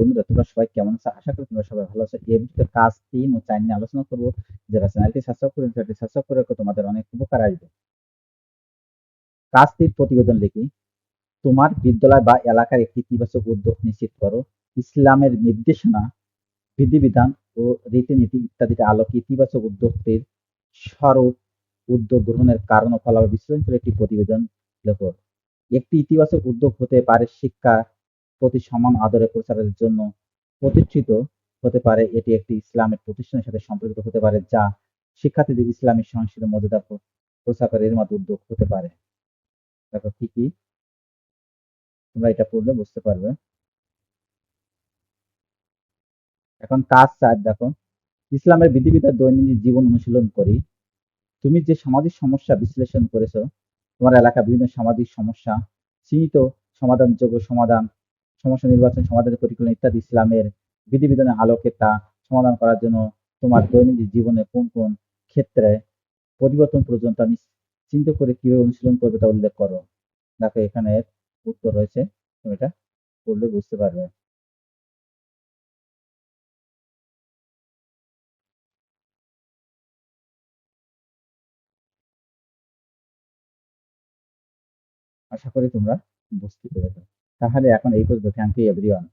বন্ধুরা, তোমরা সবাই কেমন আছো? আশা করি তোমরা সবাই ভালো আছো। এই ভিডিওতে কাজ তিন ও চার নিয়ে আলোচনা করব। যারা চ্যানেলটি সাবস্ক্রাইব করেন, চ্যানেলটি সাবস্ক্রাইব করে রাখো। তোমাদের অনেক উপকার আসবে। কাজ তিন, প্রতিবেদন লিখি। তোমার বিদ্যালয় বা এলাকার একটি ইতিবাচক উদ্যোগ নিশ্চিত করো। ইসলামের নির্দেশনা, বিধিবিধান ও রীতিনীতি ইত্যাদিতে আলোকে ইতিবাচক উদ্যোগটির স্বরূপ উদ্যোগ গ্রহণের কারণ ও ফলাফল বিশ্লেষণ করে একটি প্রতিবেদন লেখো। একটি ইতিবাচক উদ্যোগ হতে পারে শিক্ষা প্রতি সমান আদরে প্রচারের জন্য প্রতিষ্ঠিত হতে পারে। এটি একটি ইসলামের প্রতিষ্ঠানের সাথে সম্পর্কিত হতে পারে, যা শিক্ষার্থীদের ইসলামী সংস্কৃতির মর্যাদা প্র- প্রচার করে, এর মধ্যে উদ্যোগ হতে পারে। দেখো, কি কি? তোমরা এটা পড়লে বুঝতে পারবে। এখন কাজ চার, দেখো। ইসলামের বিধিবিধান দৈনন্দিন জীবন অনুশীলন করি। তুমি যে সামাজিক সমস্যা বিশ্লেষণ করেছ, তোমার এলাকা বিভিন্ন সামাজিক সমস্যা, চিহ্নিত সমাধানযোগ্য সমাধান সমস্যা নির্বাচন সমাধানের পরিকল্পনা ইত্যাদি ইসলামের বিধিবিধানের আলোকে তা সমাধান করার জন্য তোমার দৈনন্দিন জীবনে কোন কোন ক্ষেত্রে পরিবর্তন প্রয়োজন তা চিন্তা করে কীভাবে অনুশীলন করবে তা উল্লেখ করো। দেখো এখানে উত্তর রয়েছে, তুমি এটা পড়লে বুঝতে পারবে। আশা করি তোমরা বুঝতে পেরেছ। তাহলে এখন এই পর্যন্ত। Thank you everyone